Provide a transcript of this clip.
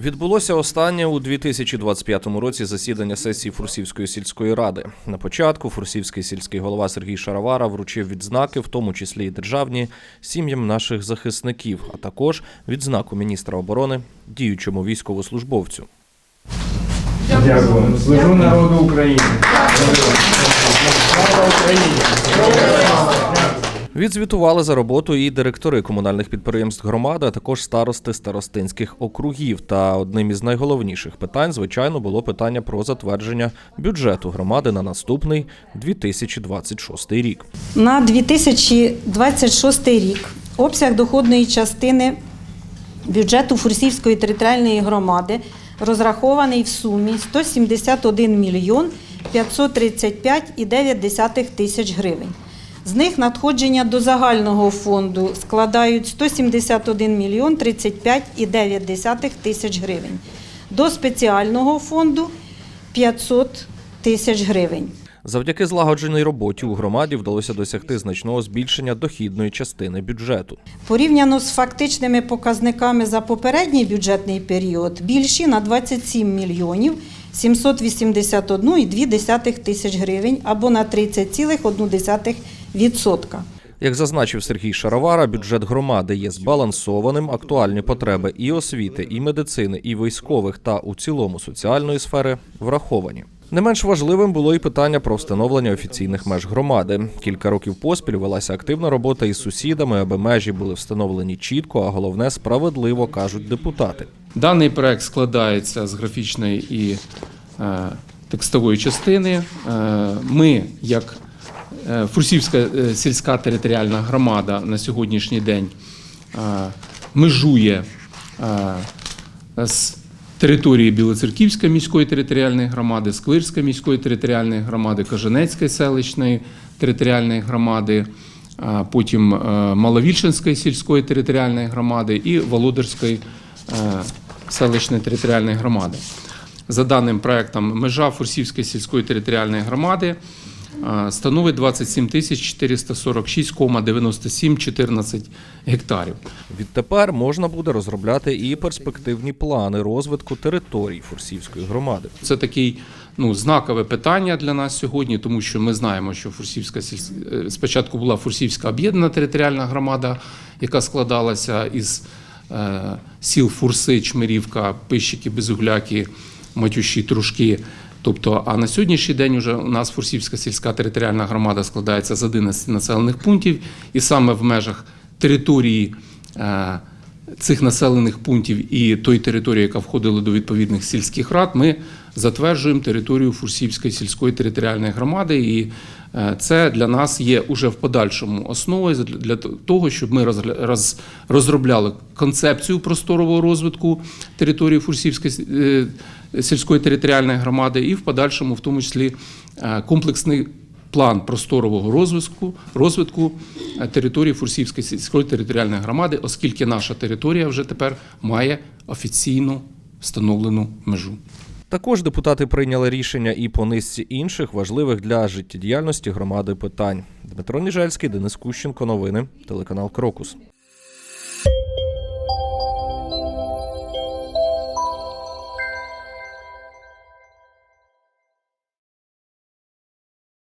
Відбулося останнє у 2025 році засідання сесії Фурсівської сільської ради. На початку Фурсівський сільський голова Сергій Шаровара вручив відзнаки, в тому числі і державні, сім'ям наших захисників, а також відзнаку міністра оборони діючому військовослужбовцю. Дякую. Служу народу України. Слава Україні! Відзвітували за роботу і директори комунальних підприємств громади, а також старости старостинських округів. Та одним із найголовніших питань, звичайно, було питання про затвердження бюджету громади на наступний 2026 рік. На 2026 рік обсяг доходної частини бюджету Фурсівської територіальної громади розрахований в сумі 171 мільйон 535,9 тисяч гривень. З них надходження до загального фонду складають 171 мільйон 35,9 тисяч гривень. До спеціального фонду 500 тисяч гривень. Завдяки злагодженій роботі у громаді вдалося досягти значного збільшення дохідної частини бюджету. Порівняно з фактичними показниками за попередній бюджетний період більші на 27 мільйонів 781,2 тисяч гривень або на 30,1%. Як зазначив Сергій Шаровара, бюджет громади є збалансованим. Актуальні потреби і освіти, і медицини, і військових та у цілому соціальної сфери враховані. Не менш важливим було і питання про встановлення офіційних меж громади. Кілька років поспіль велася активна робота із сусідами, аби межі були встановлені чітко, а головне справедливо кажуть депутати. Даний проект складається з графічної і е, текстової частини. Е, ми, як Фурсівська е, сільська територіальна громада на сьогоднішній день е, межує е, з території Білоцерківської міської територіальної громади, Сквирської міської територіальної громади, Кажанецької селищної територіальної громади, потім е, Маловільшинської сільської територіальної громади і Володарської е, селищної територіальної громади. За даним проектом, межа Фурсівської сільської територіальної громади е, становить 27 тисяч 446,9714 гектарів. Відтепер можна буде розробляти і перспективні плани розвитку територій Фурсівської громади. Це такий ну, знакове питання для нас сьогодні, тому що ми знаємо, що Фурсівська е, спочатку була Фурсівська об'єднана територіальна громада, яка складалася із е, сіл Фурси, Чмирівка, Пищики, Безугляки, Матюші, Трушки. Тобто, а на сьогоднішній день уже у нас Фурсівська сільська територіальна громада складається з 11 населених пунктів, і саме в межах території е, цих населених пунктів і той території, яка входила до відповідних сільських рад, ми затверджуємо територію Фурсівської сільської територіальної громади. І е, це для нас є уже в подальшому основою для того, щоб ми розробляли концепцію просторового розвитку території Фурсівської е, сільської територіальної громади, і в подальшому, в тому числі, е, комплексний план просторового розвитку, розвитку е, території Фурсівської сільської територіальної громади, оскільки наша територія вже тепер має офіційно встановлену межу. Також депутати прийняли рішення і по низці інших важливих для життєдіяльності громади питань. Дмитро Ніжельський, Денис Кущенко. Новини, телеканал Крокус.